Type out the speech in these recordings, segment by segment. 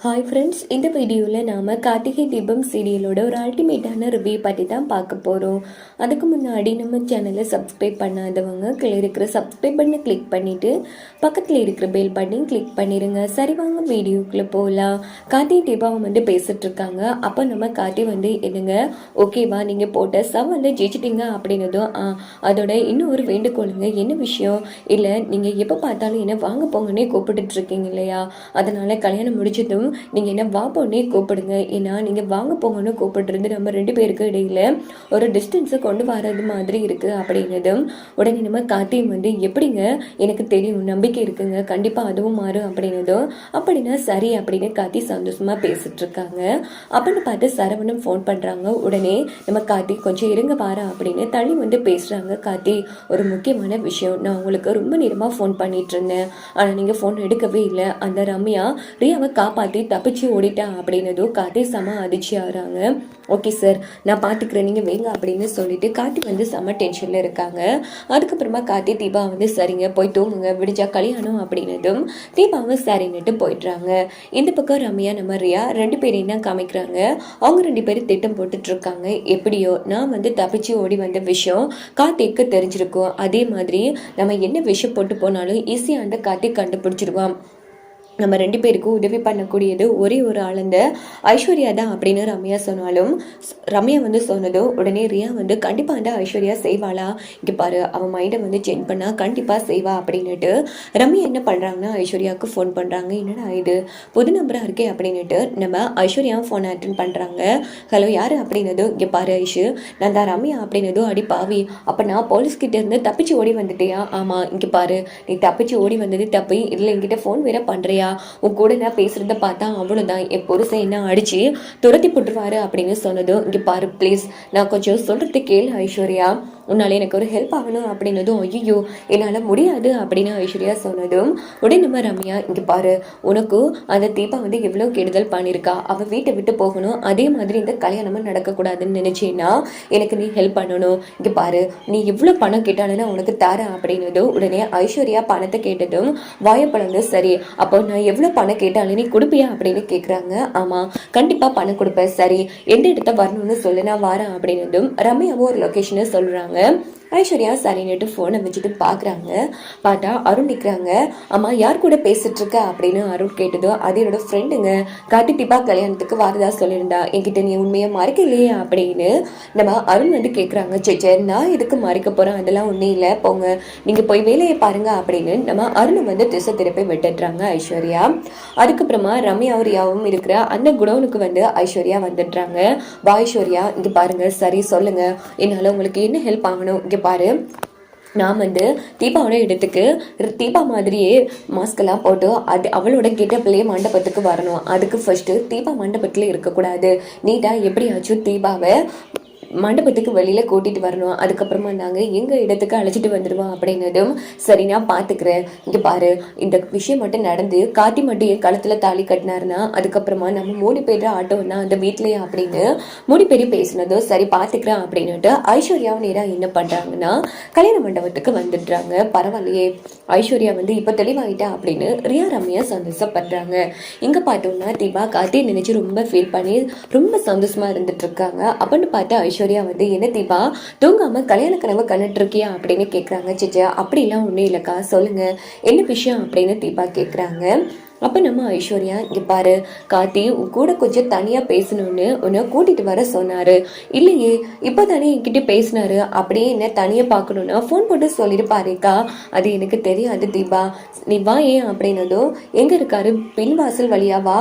Hi friends இந்த வீடியோவில் நாம் கார்த்திகை தீபம் சீரியலோட ஒரு அல்டிமேட்டான ரிவ்யூ பற்றி தான் பார்க்க போகிறோம் அதுக்கு முன்னாடி நம்ம சேனலை சப்ஸ்கிரைப் பண்ணாதவங்க கீழே இருக்கிற சப்ஸ்கிரைப் பண்ணி கிளிக் பண்ணிவிட்டு பக்கத்தில் இருக்கிற பெல் பட்டன் கிளிக் பண்ணிடுங்க சரி வாங்க வீடியோக்குள்ளே போகலாம் கார்த்திகை தீபம் வந்து பேசிகிட்ருக்காங்க அப்போ நம்ம கார்த்தி வந்து என்னங்க? ஓகேவா நீங்கள் போட்ட சவாலில் ஜெயிச்சிட்டிங்க அப்படின்னதும் அதோட இன்னும் ஒரு வேண்டுகோளுங்க என்ன விஷயம்? இல்லை நீங்கள் எப்போ பார்த்தாலும் என்ன வாங்க போங்கன்னே கூப்பிட்டுட்ருக்கீங்க இல்லையா? அதனால் கல்யாணம் முடிச்சதும் நீங்கள் என்ன வா கூப்பிடுங்க. ஏன்னா நீங்கள் வாங்க போங்கன்னு கூப்பிடுறது நம்ம ரெண்டு பேருக்கு இடையில ஒரு டிஸ்டன்ஸை கொண்டு வர்றது மாதிரி இருக்குது அப்படின்னதும் உடனே நம்ம கார்த்தியும் வந்து எப்படிங்க? எனக்கு தெரியும் நம்பிக்கை இருக்குங்க. கண்டிப்பாக அதுவும் மாறும் அப்படின்னதும் அப்படின்னா சரி அப்படின்னு கார்த்தி சந்தோஷமாக பேசிட்டு இருக்காங்க அப்படின்னு பார்த்து சரவணன் ஃபோன் பண்ணுறாங்க உடனே நம்ம கார்த்தி கொஞ்சம் இருங்க பாரு அப்படின்னு தள்ளி வந்து பேசுகிறாங்க கார்த்தி ஒரு முக்கியமான விஷயம். நான் உங்களுக்கு ரொம்ப நேரமாக ஃபோன் பண்ணிட்டு இருந்தேன் ஆனால் நீங்கள் ஃபோன் எடுக்கவே இல்லை. அந்த ரம்யா ரியாவை காப்பாற்றி தப்பிச்சு ஓடிட்டேன் அப்படின்னதும் கார்த்தி செம அதிர்ச்சி ஆகிறாங்க ஓகே சார் நான் பார்த்துக்கிறேன் நீங்கள் வேங்க அப்படின்னு சொல்லிட்டு கார்த்தி வந்து செம டென்ஷனில் இருக்காங்க. அதுக்கப்புறமா கார்த்தி தீபா வந்து சரிங்க போய் தூங்குங்க விடிஞ்சா கல்யாணம் அப்படின்னதும் தீபாவும் சரின்னுட்டு போயிடுறாங்க. இந்த பக்கம் ரம்யா நம்ம ரியா ரெண்டு பேரையும் தான் காமிக்கிறாங்க. அவங்க ரெண்டு பேரும் திட்டம் போட்டுட்ருக்காங்க எப்படியோ நான் வந்து தப்பிச்சு ஓடி வந்த விஷயம் கார்த்திக்கு தெரிஞ்சிருக்கும். அதே மாதிரி நம்ம என்ன விஷயம் போட்டு போனாலும் ஈஸியாக அந்த கார்த்திக் கண்டுபிடிச்சிருவான். நம்ம ரெண்டு பேருக்கும் உதவி பண்ணக்கூடியது ஒரே ஒரு ஆளுந்த ஐஸ்வர்யா தான் அப்படின்னு ரம்யா சொன்னாலும் ரம்யா வந்து சொன்னதும் உடனே ரியா வந்து கண்டிப்பாக அந்த ஐஸ்வர்யா செய்வாளா? இங்கே பாரு அவன் மைண்டை வந்து சேஞ்ச் பண்ணால் கண்டிப்பாக செய்வா அப்படின்னுட்டு ரம்யா என்ன பண்ணுறாங்கன்னா ஐஸ்வர்யாவுக்கு ஃபோன் பண்ணுறாங்க என்னடா இது? புது நம்பராக இருக்கே அப்படின்னுட்டு நம்ம ஐஸ்வர்யாவும் ஃபோன் அட்டன் பண்ணுறாங்க ஹலோ யார்? அப்படின்னதும் இங்கே பாரு ஐஷு நான் தான் ரம்யா அப்படின்னதும் அடி பாவி அப்போ நான் போலீஸ்கிட்ட இருந்து தப்பிச்சு ஓடி வந்துட்டியா? ஆமாம் இங்கே பாரு நீ தப்பிச்சு ஓடி வந்தது தப்பு இல்லை என்கிட்ட ஃபோன் வேற பண்ணுறியா உன் கூட நான் பேசுகிறத பார்த்தா அவ்வளோதான் என் புருஷன் என்ன அடித்து துரத்தி போட்டுருவாரு அப்படின்னு சொன்னதும் இங்கே பாரு ப்ளீஸ் நான் கொஞ்சம் சொல்கிறது கேளு ஐஸ்வர்யா. உன்னால் எனக்கு ஒரு ஹெல்ப் ஆகணும் அப்படின்னதும் ஐயோ என்னால் முடியாது அப்படின்னு ஐஸ்வர்யா சொன்னதும் உடனே நம்ம ரம்யா இங்கே பாரு உனக்கும் அந்த தீபா வந்து எவ்வளோ கெடுதல் பண்ணியிருக்கா அவள் வீட்டை விட்டு போகணும் அதே மாதிரி இந்த கல்யாணமும் நடக்கக்கூடாதுன்னு நினச்சேன்னா எனக்கு நீ ஹெல்ப் பண்ணணும். இங்கே பாரு நீ எவ்வளோ பணம் கேட்டாலும் நான் உனக்கு தரேன் அப்படின்னதும் உடனே ஐஸ்வர்யா பணத்தை கேட்டதும் வாயப்பழந்து சரி அப்போ நான் எவ்வளோ பணம் கேட்டாலும் நீ கொடுப்பியா அப்படின்னு கேட்குறாங்க ஆமாம் கண்டிப்பாக பணம் கொடுப்பேன் சரி எந்த இடத்த வரணும்னு சொல்லு நான் வரேன் அப்படின்னதும் ரம்யாவும் ஒரு லொக்கேஷனை சொல்கிறாங்க né? ஐஸ்வர்யா சரின்னுட்டு ஃபோனை வச்சுட்டு பார்க்குறாங்க பார்த்தா அருண் நிற்கிறாங்க அம்மா யார் கூட பேசிட்டு இருக்க அப்படின்னு அருண் கேட்டதோ அது என்னோட ஃப்ரெண்டுங்க கார்த்தி டிபா கல்யாணத்துக்கு வரதா சொல்லியிருந்தா. என்கிட்ட நீ உண்மையை இல்லையே அப்படின்னு நம்ம அருண் வந்து கேட்குறாங்க சேச்சே நான் எதுக்கு மறைக்க போகிறேன் அதெல்லாம் ஒன்றும் இல்லை. போங்க. நீங்கள் போய் வேலையை பாருங்க அப்படின்னு நம்ம அருணை வந்து திசை திருப்பி விட்டுடுறாங்க ஐஸ்வர்யா. அதுக்கப்புறமா ரம்யா ரியாவும் இருக்கிற அந்த குடோனுக்கு வந்து ஐஸ்வர்யா வந்துடுறாங்க. வா ஐஸ்வர்யா இங்கே பாருங்க. சரி சொல்லுங்க. என்னால் உங்களுக்கு என்ன ஹெல்ப் ஆகணும்? இங்கே பாரு. நான் வந்து தீபாவோட இடத்துக்கு தீபா மாதிரியே மாஸ்கெல்லாம் போட்டு அது அவளோட கெட்டப்லேயே மண்டபத்துக்கு வரணும். அதுக்கு ஃபர்ஸ்ட்டு தீபா மண்டபத்தில் இருக்கக்கூடாது. நீட்டாக எப்படியாச்சும் தீபாவை மண்டபத்துக்கு வெளியில் கூட்டிகிட்டு வரணும். அதுக்கப்புறமா நாங்கள் எங்கள் இடத்துக்கு அழைச்சிட்டு வந்துடுவோம் அப்படின்னதும் சரி நான் பார்த்துக்கிறேன் இங்கே பாரு. இந்த விஷயம் மட்டும் நடந்து காட்டி மட்டும் என் கழுத்தில் தாலி கட்டினாருன்னா அதுக்கப்புறமா நம்ம மூணு பேர் ஆட்டோன்னா அந்த வீட்லேயே அப்படின்னு மூணு பேரும் பேசினதும் சரி பார்த்துக்கிறேன் அப்படின்னுட்டு ஐஸ்வர்யாவும் நேராக என்ன பண்ணுறாங்கன்னா கல்யாண மண்டபத்துக்கு வந்துடுறாங்க. பரவாயில்லையே. ஐஸ்வர்யா வந்து இப்போ தெளிவாயிட்டா அப்படின்னு ரியா ரம்யா சந்தோஷப்படுறாங்க. இங்கே பார்த்தோம்னா தீபா கார்த்தி நினைச்சு ரொம்ப ஃபீல் பண்ணி ரொம்ப சந்தோஷமா இருந்துட்டு இருக்காங்க. அப்படின்னு பார்த்து ஐஸ்வர்யா வந்து என்ன தீபா தூங்காம கல்யாண கனவு கண்டுட்டு இருக்கியா அப்படின்னு கேட்குறாங்க சிச்சா அப்படிலாம் ஒன்றும் இல்லைக்கா சொல்லுங்க. என்ன விஷயம்? அப்படின்னு தீபா கேட்குறாங்க அப்போ நம்ம ஐஸ்வர்யா இங்கே பாரு கார்த்தி உன் கூட கொஞ்சம் தனியாக பேசணும்னு உன்னை கூட்டிகிட்டு வர சொன்னார். இல்லையே இப்போ தானே என்கிட்ட பேசினாரு. அப்படியே என்ன தனியாக பார்க்கணுன்னா ஃபோன் போட்டு சொல்லிட்டு பாருக்கா அது எனக்கு தெரியாது தீபா. நீ வா ஏன் அப்படின்னதும் எங்கே இருக்காரு? பின்வாசல் வழியாக வா.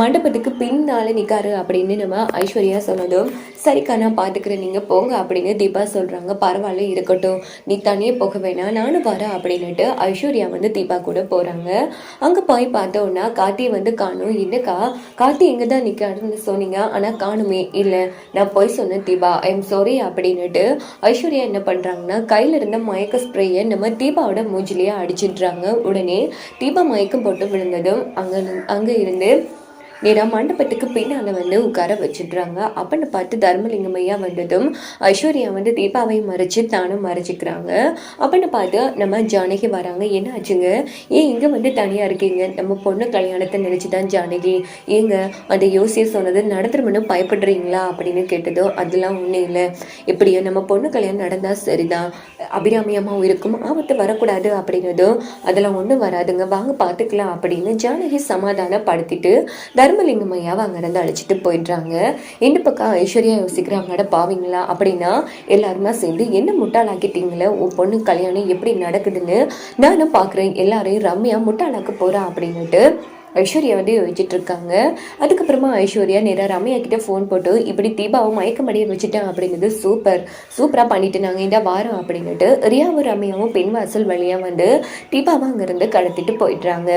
மண்டபத்துக்கு பின்னால் நிற்காரு அப்படின்னு நம்ம ஐஸ்வர்யா சொன்னதும் சரிக்கா நான் பார்த்துக்கிறேன் நீங்கள் போங்க அப்படின்னு தீபா சொல்கிறாங்க பரவாயில்ல இருக்கட்டும். நீ தனியாக போக வேணாம். நானும் வரேன் அப்படின்னுட்டு ஐஸ்வர்யா வந்து தீபா கூட போகிறாங்க அங்கே போய் பார்த்து பார்த்தோன்னா கார்த்தியை வந்து காணும். என்னக்கா கார்த்தி எங்கே தான் நிற்காருன்னு சொன்னீங்க. ஆனால் காணுமே இல்லை. நான் போய் சொன்னேன் தீபா. ஐ எம் சாரி அப்படின்னுட்டு ஐஸ்வர்யா என்ன பண்ணுறாங்கன்னா கையில் இருந்த மயக்க ஸ்ப்ரேயை நம்ம தீபாவோட மூஞ்சிலேயே அடிச்சிடுறாங்க. உடனே தீபா மயக்கம் போட்டு விழுந்ததும் அங்கே அங்கே இருந்து நேராக மண்டபத்துக்கு பின்னால் வந்து உட்கார வச்சிடுறாங்க. அப்பன்னு பார்த்து தர்மலிங்கமையா வந்ததும் ஐஸ்வர்யா வந்து தீபாவை மறைச்சு தானும் மறைச்சிக்கிறாங்க. அப்பன்னு பார்த்து நம்ம ஜானகி வராங்க. என்ன ஆச்சுங்க ஏன் இங்கே வந்து தனியாக இருக்கீங்க? நம்ம பொண்ணு கல்யாணத்தை நினச்சி தான் ஜானகி. ஏங்க அந்த யோசிய சொன்னது நடந்துருமனு பயப்படுறீங்களா? அப்படின்னு கேட்டதோ அதெல்லாம் ஒன்றும் இல்லை. எப்படியோ நம்ம பொண்ணு கல்யாணம் நடந்தால் சரிதான். அபிராமியமாகவும் இருக்கும். ஆபத்து வரக்கூடாது அப்படின்னதும் அதெல்லாம் ஒன்றும் வராதுங்க. வாங்க பார்த்துக்கலாம் அப்படின்னு ஜானகி சமாதானப்படுத்திட்டு தர்மலிங்கம் ஐயாவை அங்கேருந்து அழைச்சிட்டு போயிடுறாங்க. இந்த பக்கம் ஐஸ்வர்யா யோசிக்கிறாங்கட பாவீங்களா? அப்படின்னா எல்லாருமே சேர்ந்து என்ன முட்டாளாக்கிட்டீங்களே? உன் பொண்ணு கல்யாணம் எப்படி நடக்குதுன்னு நானும் பார்க்குறேன் எல்லாரையும் ரம்யா முட்டாளாக்க போகிறா அப்படின்னுட்டு ஐஸ்வர்யா வந்து யோசிச்சுட்டு இருக்காங்க அதுக்கப்புறமா ஐஸ்வர்யா நேராக ரம்யா கிட்ட ஃபோன் போட்டு இப்படி தீபாவை மயக்கமடைய வச்சுட்டேன் அப்படிங்கிறது சூப்பர் சூப்பராக பண்ணிட்டு நாங்கள் இந்த வாரம் அப்படின்னுட்டு ரியாவும் ரம்யாவும் பெண் வாசல் வழியாக வந்து தீபாவை அங்கேருந்து கடத்திட்டு போயிடுறாங்க.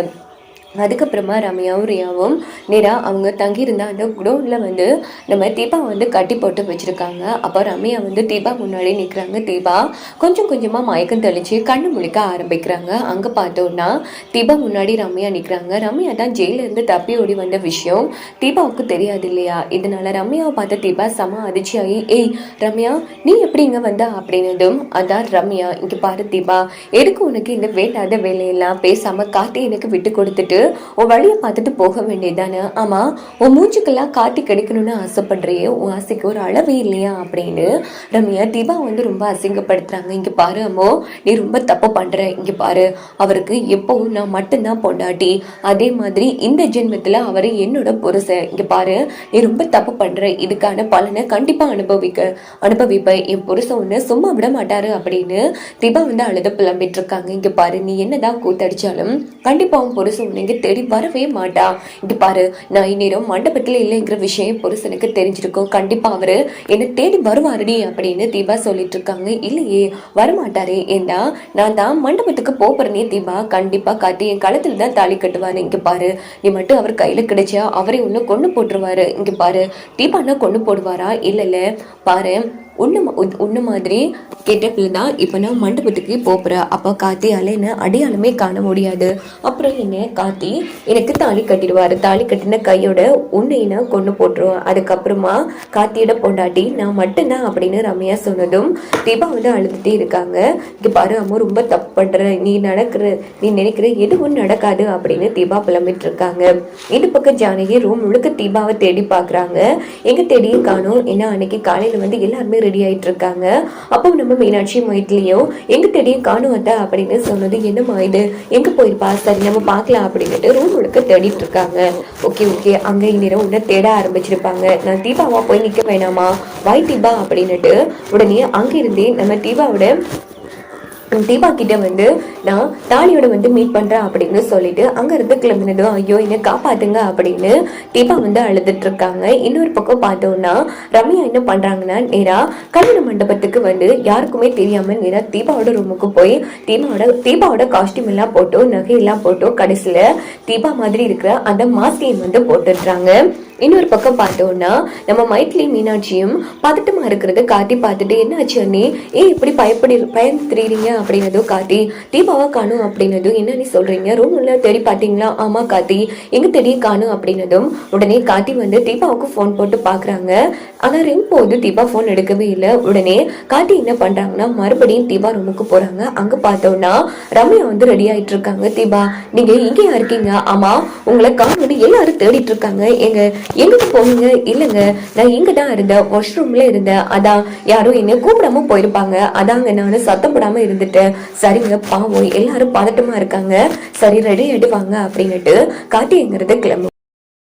அதுக்கப்புறமா ரம்யாவும் ரியாவும் நேராக அவங்க தங்கியிருந்த அந்த குடோனில் வந்து நம்ம தீபா வந்து கட்டி போட்டு வச்சுருக்காங்க. அப்போ ரம்யா வந்து தீபா முன்னாடி நிற்கிறாங்க தீபா கொஞ்சம் கொஞ்சமாக மயக்கம் தெளித்து கண்ணு முழிக்க ஆரம்பிக்கிறாங்க. அங்கே பார்த்தோன்னா தீபா முன்னாடி ரம்யா நிற்கிறாங்க ரம்யா தான் ஜெயிலேருந்து தப்பி ஓடி வந்த விஷயம். தீபாவுக்கு தெரியாது இல்லையா? இதனால ரம்யாவை பார்த்த தீபா செம அதிர்ச்சியாகி ஏய் ரம்யா நீ எப்படி இங்கே வந்த? அப்படின்னதும் அதான் ரம்யா இங்கே பாரு தீபா எதுக்கு உனக்கு இந்த வேண்டாத வேலையெல்லாம் பேசாமல் காட்டி எனக்கு விட்டு கொடுத்துட்டு உன் வழியை பார்த்துட்டு போக வேண்டியதானே ஆமாம் உன் மூச்சுக்கெல்லாம் காட்டி கிடைக்கணும்னு ஆசைப்படுறியே உன் ஆசைக்கு ஒரு அளவே இல்லையா அப்படின்னு ரம்யா தீபா வந்து ரொம்ப அசிங்கப்படுத்துறாங்க. இங்கே பாரு அம்மோ நீ ரொம்ப தப்பு பண்ணுற இங்கே பாரு அவருக்கு எப்போவும் நான் மட்டும்தான் பொண்டாட்டி. அதே மாதிரி இந்த ஜென்மத்தில் அவர் என்னோட புருஷன். இங்கே பாரு நீ ரொம்ப தப்பு பண்ணுற இதுக்கான பலனை கண்டிப்பாக அனுபவிக்க அனுபவிப்ப. என் புருஷன் ஒன்று சும்மா விட மாட்டாரு அப்படின்னு தீபா வந்து அழுத புலம்பிட்டு இருக்காங்க. இங்கே பாரு நீ என்னதான் கூத்தடிச்சாலும் கண்டிப்பாக உன் புருஷன் உன்னை இங்கே தேடி வரவே மாட்டா. இங்க பாரு நான் இந்நேரம் மண்டபத்தில் இல்லைங்கிற விஷயம் புருஷனுக்கு தெரிஞ்சிருக்கும். கண்டிப்பா அவரு என்னை தேடி வருவாருடி அப்படின்னு தீபா சொல்லிட்டு இருக்காங்க. இல்லையே வரமாட்டாரே. ஏன்னா நான் தான் மண்டபத்துக்கு போறேனே தீபா. கண்டிப்பா காட்டி என் களத்துல தான் தாலி கட்டுவாரு. இங்க பாரு நீ மட்டும் அவர் கையில கிடைச்சா அவரை இன்னும் கொண்டு போட்டுருவாரு. இங்க பாரு தீபானா கொண்டு போடுவாரா? இல்ல இல்ல. பாரு ஒன்று ஒன்று மாதிரி கெட்டப்பில் தான் இப்போ நான் மண்டபத்துக்கு போகிறேன் அப்போ காத்தியால் என்ன அடையாளமே காண முடியாது. அப்புறம் என்ன? காத்தி எனக்கு தாலி கட்டிடுவார். தாலி கட்டின கையோட உன்னை நான் கொண்டு போட்டுருவோம் அதுக்கப்புறமா காத்தியோட பொண்டாட்டி நான் மட்டும்தான் அப்படின்னு ரம்யா சொன்னதும் தீபா வந்து அழுதுகிட்டே இருக்காங்க. இங்கே பாரு அம்மா ரொம்ப தப்பு பண்ணுற நீ நடக்கிற நீ நினைக்கிற எதுவும் நடக்காது அப்படின்னு தீபா புலம்பிட்டு இருக்காங்க இது பக்கம் ஜானகி ரூம் முழுக்க தீபாவை தேடி பார்க்குறாங்க எங்கே தேடியும் காணும். ஏன்னா அன்னைக்கு காலையில் வந்து எல்லாருமே ரெடி ஆயிட்டு இருக்காங்க அப்போ நம்ம மீனாட்சி மைத்திலியும் எங்க தேடியும் காணும் அப்படின்னு சொன்னது என்னமா இது எங்க போயிருப்பா? சரி நம்ம பார்க்கலாம் அப்படின்னுட்டு ரூம் முழுக்க தேடிட்டு இருக்காங்க ஓகே ஓகே. அங்க இந்நேரம் உன்னை தேட ஆரம்பிச்சிருப்பாங்க. நான் தீபாவா போய் நிக்க வேணாமா? வாய் தீபா அப்படின்னுட்டு உடனே அங்கிருந்தே நம்ம தீபாவோட தீபா கிட்ட வந்து நான் தாலியோட வந்து மீட் பண்றேன் அப்படின்னு சொல்லிட்டு அங்க இருந்து கிளம்பினதும் ஐயோ என்ன காப்பாத்துங்க அப்படின்னு தீபா வந்து அழுதுட்டு இருக்காங்க. இன்னொரு பக்கம் பார்த்தோம்னா ரம்யா என்ன பண்றாங்கன்னா நேரா கல்யாண மண்டபத்துக்கு வந்து யாருக்குமே தெரியாம நேரா தீபாவோட ரூமுக்கு போய் தீபாவோட தீபாவோட காஸ்டியூம் எல்லாம் போட்டோ நகையெல்லாம் போட்டோ கடைசியில தீபா மாதிரி இருக்கிற அந்த மாஸ்கையும் வந்து போட்டுடுறாங்க. இன்னொரு பக்கம் பார்த்தோம்னா நம்ம மைத்லி மீனாட்சியும் பதட்டமா இருக்கிறத காட்டி பார்த்துட்டு என்ன ஆச்சு அண்ணி? ஏன் இப்படி பயப்படி பயந்து தெரியுறீங்க அப்படின்னதும் காத்தி தீபாவை காணும் அப்படின்னதும் என்ன நீ சொல்றீங்க? ரூம் உள்ள தேடி பார்த்தீங்களா? ஆமா காத்தி எங்க தேடி காணும்? அப்படின்னதும் உடனே காத்தி வந்து தீபாவுக்கு ஃபோன் போட்டு பாக்குறாங்க ஆனா ரிங் போது தீபா ஃபோன் எடுக்கவே இல்லை. உடனே காத்தி என்ன பண்றாங்கன்னா மறுபடியும் தீபா ரூமுக்கு போறாங்க. அங்க பார்த்தோம்னா ரம்யா வந்து ரெடி ஆயிட்டு இருக்காங்க. தீபா நீங்க இங்கேயா இருக்கீங்க? ஆமா உங்களை காணொலி எல்லாரும் தேடிட்டு இருக்காங்க. எங்க எங்கே போவீங்க? இல்லைங்க நான் இங்க தான் இருந்தேன். வாஷ்ரூம்ல இருந்தேன். அதான் யாரும் என்ன கூப்பிடாம போயிருப்பாங்க. அதாங்க நான் சத்தம் போடாம இருந்துட்டேன். சரிங்க பாவம். எல்லாரும் பதட்டமா இருக்காங்க? சரி ரெடி ஆயிட்டு அப்படின்னுட்டு காட்டி எங்கிறது கிளம்பு